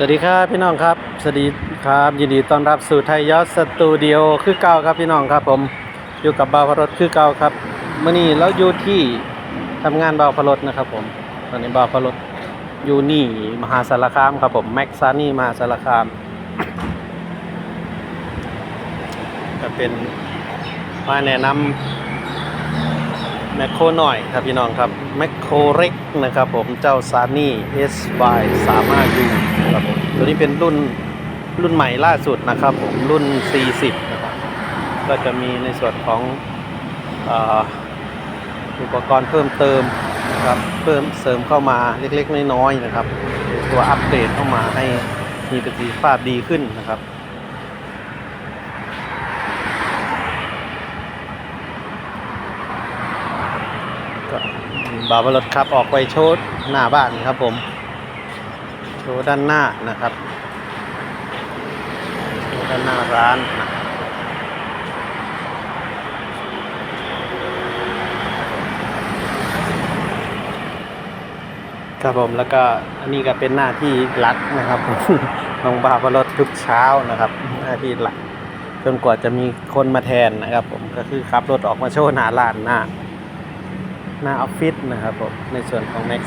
สวัสดีครับพี่น้องครับ สวัสดีครับยินดีต้อนรับสู่ไทยยอดสตูดิโอคือเก่าครับพี่น้องครับผมอยู่กับบ่าวพรสคือเก่าครับเมื่อนี้เราอยู่ที่ทำงานบ่าวพรสนะครับผมตอนนี้บ่าวพรสอยู่นี่มหาสารคามครับผมแม็กซานี่มหาสารคามก็เป็นมาแนะนำ แมคโครหน่อยครับพี่น้องครับแมคโครเล็กนะครับผมเจ้าซานี่ SY 3 5 U ครับผมตัวนี้เป็นรุ่นรุ่นใหม่ล่าสุดนะครับผมรุ่น 40 นะครับ ก็จะมีในส่วนของออุปกรณ์เพิ่มเติมนะครับเพิ่มเสริมเข้ามาเล็กๆ น้อยๆนะครับ ตัวอัปเกรดเข้ามาให้มีประสิทธิภาพดีขึ้นนะครับ บาบรถขับออกไปโชว์หน้าบ้านครับผม โชว์ด้านหน้านะครับโชว์ด้านหน้าร้านนะครับผมแล้วก็อันนี้ก็เป็นหน้าที่หลักนะครับผมของบาบรถทุกเช้านะครับ หน้าที่หลัก จนกว่าจะมีคนมาแทนนะครับ ผมก็คือขับรถออกมาโชว์หน้าร้านหน้า หน้าออฟฟิศนะครับผมในส่วนของ Max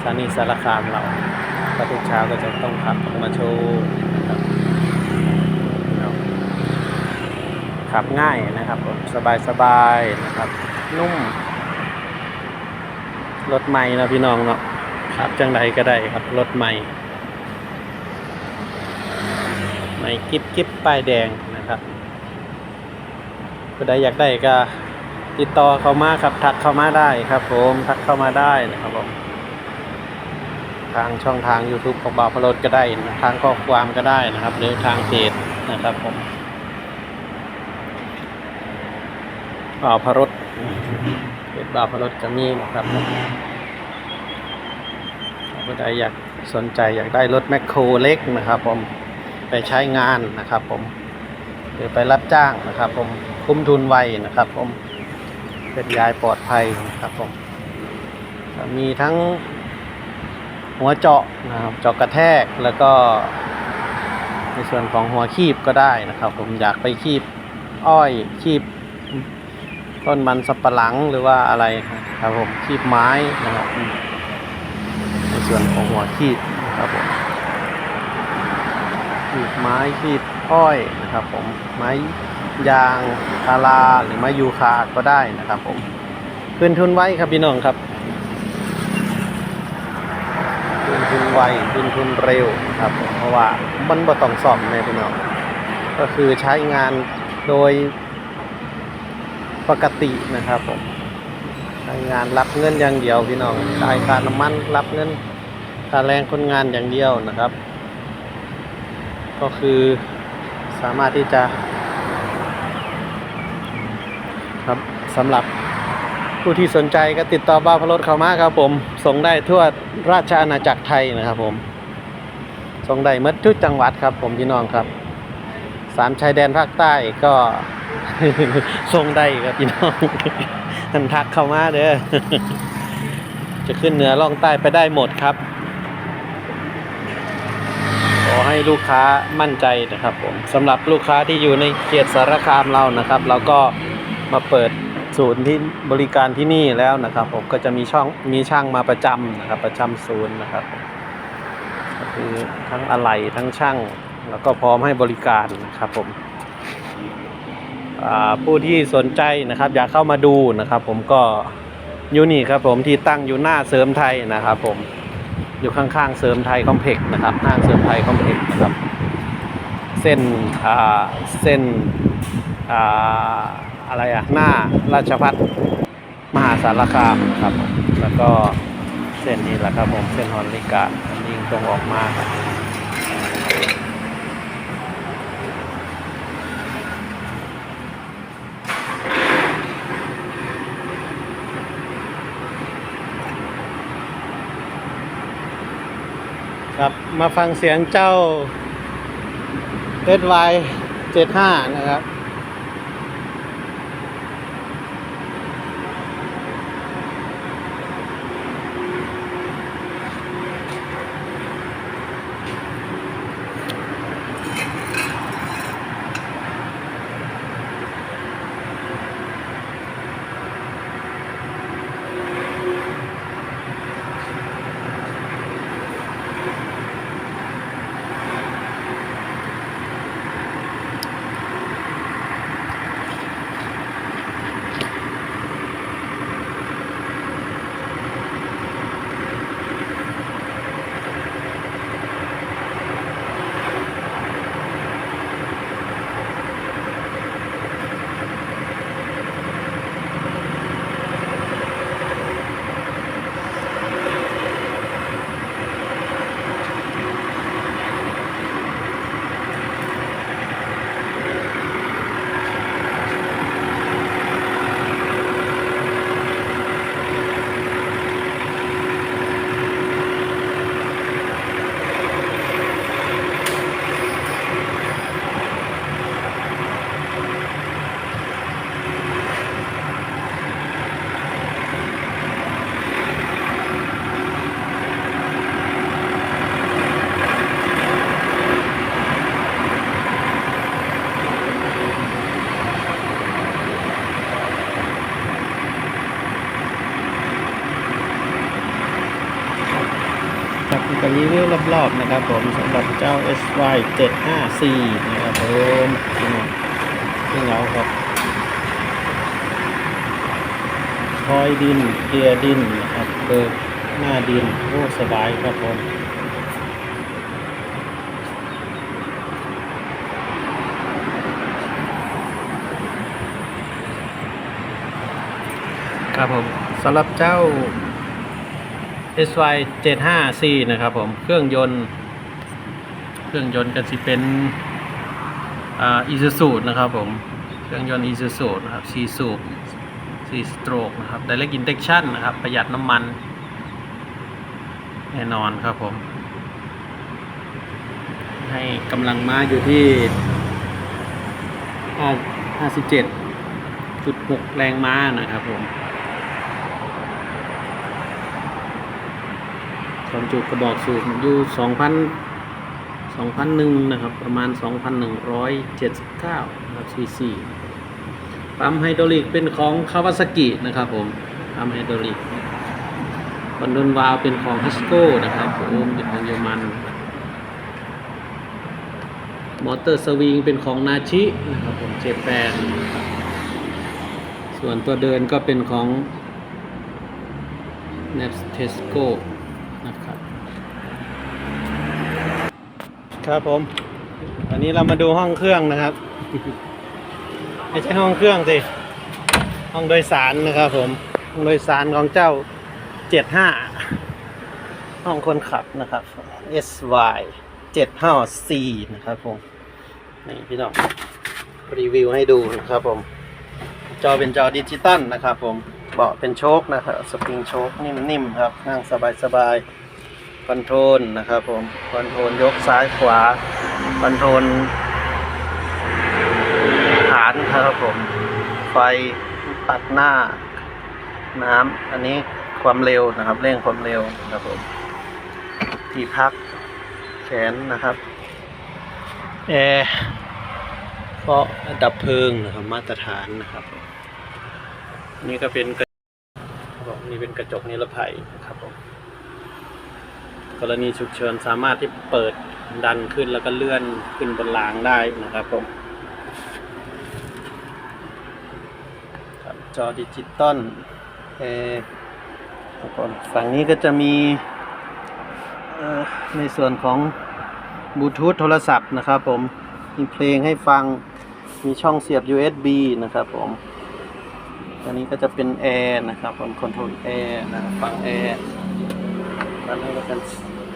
สถานีสารคามเราก็ทุกเช้าก็จะต้องขับออกมาโชว์นะครับขับง่ายนะครับผมสบายสบายๆนะครับ นุ่มรถใหม่นะพี่น้องเนาะขับจังใดก็ได้ครับรถใหม่ใหม่กิ๊บกิ๊บป้ายแดงนะครับผู้ใดอยากได้ก็ ติดต่อเข้ามาครับทักเข้ามาได้ครับ ผมทักเข้ามาได้นะครับผมทางช่องทาง YouTube ของบ่าวพลดก็ได้นะทางข้อความก็ได้นะครับ หรือทางเพจนะครับผมบ่าวพรดเพจบ่าวพรดจะมีนะครับผู้ใดอยากสนใจอยากได้รถแมคโครเล็กนะครับ ผมไปใช้งานนะครับ ผมหรือไปรับจ้างนะครับ ผมคุ้มทุนไวนะครับ ผม เป็นยายปลอดภัยครับผมมีทั้งหัวเจาะนะครับเจาะกระแทกแล้วก็ในส่วนของหัวคีบก็ได้นะครับ ผมอยากไปคีบอ้อยคีบต้นมันสับปะหลังหรือว่าอะไรครับผมคีบไม้นะครับในส่วนของหัวคีบนะครับผมคีบไม้คีบ อ้อยนะครับผมไม้ยางพาราหรือไม้ยูคาก็ได้นะครับผมคืนทุนไว้ครับพี่น้องครับคืนทุนไวคืนทุนเร็วนะครับ เพราะว่ามันบ่ต้องซ่อมเลยพี่น้องก็คือใช้งานโดยปกตินะครับผมใช้งานรับเงินอย่างเดียวพี่น้องจ่ายค่าน้ำมันรับเงินค่าแรงคนงานอย่างเดียวนะครับ ก็คือ สามารถที่จะ ครับสำหรับผู้ที่สนใจก็ติดต่อบ้าพรถเขามาครับผม ส่งได้ทั่วราชอาณาจักรไทยนะครับผม ส่งได้หมดทุกจังหวัดครับ ผมพี่น้องครับสามชายแดนภาคใต้ก็ส่งได้ครับพี่น้องท่านทักเข้ามาเด้อจะขึ้นเหนือล่องใต้ไปได้หมดครับ อให้ลูกค้ามั่นใจนะครับผมสำหรับลูกค้าที่อยู่ในเขตสารคามเรานะครับ เราก็มาเปิดศูนย์ที่บริการที่นี่แล้วนะครับ ผมก็จะมีช่องมีช่างมาประจำนะครับ ประจำศูนย์นะครับก็คือทั้งอะไหล่ทั้งช่าง แล้วก็พร้อมให้บริการนะครับผมผู้ที่สนใจนะครับ อยากเข้ามาดูนะครับ ผมก็อยู่นี่ครับผมที่ตั้งอยู่หน้าเสริมไทยนะครับผม อยู่ข้างๆเสริมไทยคอมเพล็กซ์นะครับห้างเสริมไทยคอมเพล็กซ์นะครับ เส้นอ่าเส้นอ่าอะไรอะหน้าราชพัฒมหาสารคามครับ แล้วก็เส้นนี้แหละครับผมเส้นฮอนลิกะยิงตรงออกมา ครับมาฟังเสียงเจ้า SY 75 นะครับ นี่ ก็รีวิวรอบๆนะครับผมสำหรับเจ้า SY 754นะครับผมนี่นะซึ่งเราครับคอยดินเกียร์ดินนะครับเบิกหน้าดินโอ้สบายครับผมครับผมสำหรับเจ้า SY 754นะครับผม เครื่องยนต์ เครื่องยนต์กันสิเป็นอ่า Isuzu นะครับผม เครื่องยนต์ Isuzu นะครับ4สูบ4สโตรกนะครับ Direct Injection นะครับ ประหยัดน้ำมัน แน่นอนครับผม ให้กำลังม้าอยู่ที่ 57.6 แรงม้านะครับผม ความจุกระบอกสูบอยู่2,000 2,001นะครับ ประมาณ2,179นะครับซีซีปั๊มไฮดรอลิกเป็นของคาวาซากินะครับผมปั๊มไฮดรอลิกคอนโดนวาลเป็นของฮัสโก้นะครับผมเป็นของเยอรมันมอเตอร์สวิงเป็นของนาชินะครับผมเจแปนส่วนตัวเดินก็เป็นของ n e p t e s c o นะครับ ครับผมอันนี้เรามาดูห้องเครื่องนะครับ ไม่ใช่ห้องเครื่องสิ ห้องโดยสารนะครับผม ห้องโดยสารของเจ้า75ห้องคนขับนะครับ SY 754นะครับผม นี่พี่น้อง รีวิวให้ดูนะครับผม จอเป็นจอดิจิตอลนะครับผม เบาะเป็นโชคนะครับ สปริงโชคนิ่มๆครับ นั่งสบายๆ คอนโทรลนะครับผมคอนโทรลยกซ้ายขวาคอนโทรลฐานครับผมไฟตัดหน้าน้ำอันนี้ความเร็วนะครับเร่งความเร็วนะครับผมที่พักแขนนะครับแอร์เพราะดับเพลิงนะครับมาตรฐานนะครับ นี่ก็เป็นกระครับผมนี่เป็นกระจกนิรภัยนะครับผม กรณีฉุกเฉินสามารถที่เปิดดันขึ้นแล้วก็เลื่อนขึ้นบนรางได้นะครับผมจอดิจิตอลเออครับผมฝั่งนี้ก็จะมีในส่วนของบลูทูธโทรศัพท์นะครับผม มีเพลงให้ฟัง มีช่องเสียบ USB นะครับผม อันนี้ก็จะเป็นแอร์นะครับผมคอนโทรลแอร์นะครับฝั่งแอร์ ด้านนี้ก็เป็น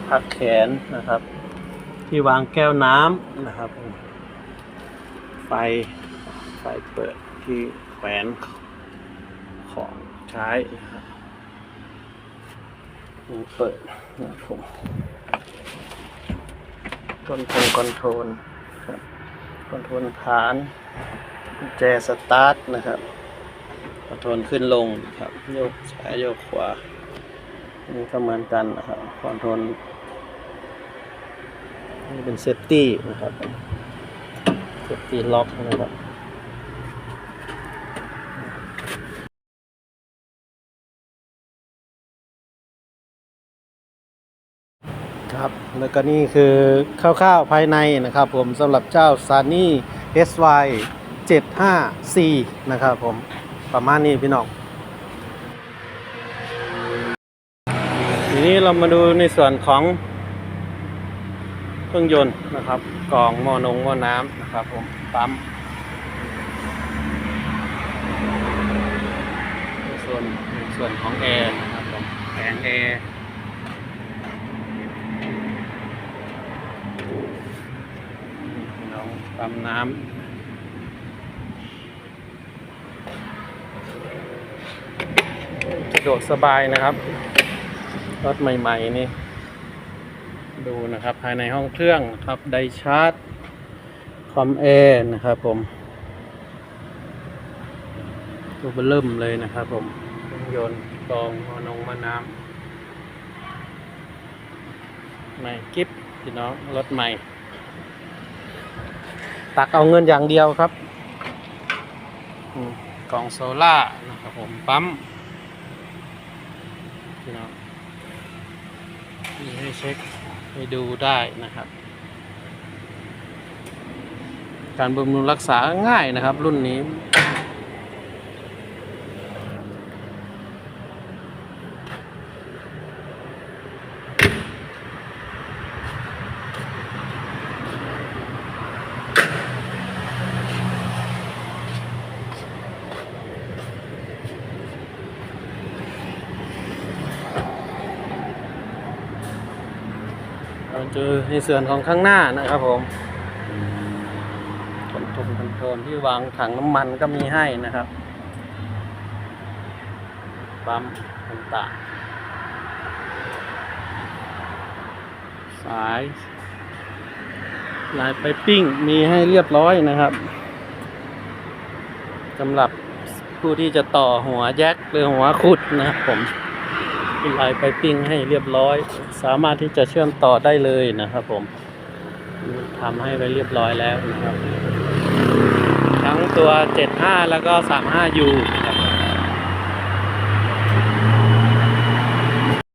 พักแขนนะครับ ที่วางแก้วน้ำนะครับ ไฟไฟเปิดที่แขวนของใช้นะครับนี่เปิดนะครับผมคอนโทรลคอนโทรลครับคอนโทรลฐานแจสตาร์ทนะครับคอนโทรลขึ้นลงนะครับ โยกซ้ายโยกขวา นนี่ก็เหมือนกันนะครับคอนโทรลนี่เป็นเซฟตี้นะครับเซฟตี้ล็อกนะครับครับแล้วก็นี่คือคร่าวๆภายในนะครับผมสำหรับเจ้า s u n n y SY 754 นะครับผมประมาณนี้พี่น้อง นี้เรามาดูในส่วนของเครื่องยนต์นะครับกล่องหม้อนงหม้อน้ำนะครับผมปั๊มส่วนส่วนของแอร์นะครับผมแผงแอร์น้องปั๊มน้ำสะดวกสบายนะครับ รถใหม่ ๆ นี่ ดูนะครับ ภายในห้องเครื่องครับ ไดชาร์จ คอมแอร์นะครับผม ตัวเบร์เริ่มเลยนะครับผมเครื่องยนต์กองมอนงมาน้ำใหม่กิฟพี่น้อง รถใหม่ ตักเอาเงินอย่างเดียวครับกล่องโซล่านะครับผม ปั๊ม พี่น้อง มีให้ เช็คให้ดูได้นะครับ การบำรุงรักษาง่ายนะครับ รุ่นนี้ เราเจอในส่วนของข้างหน้านะครับผมคอนโทรลคอนโทรลที่วางถังน้ำมันก็มีให้นะครับปั๊มต่างๆสายลายไปปิ้งมีให้เรียบร้อยนะครับสำหรับผู้ที่จะต่อหัวแจ็คหรือหัวขุดนะครับผม มีลายไปปิ้งให้เรียบร้อย สามารถที่จะเชื่อมต่อได้เลยนะครับ ผมทำให้ไปเรียบร้อยแล้วนะครับ ทั้งตัว 75 แล้วก็ 35U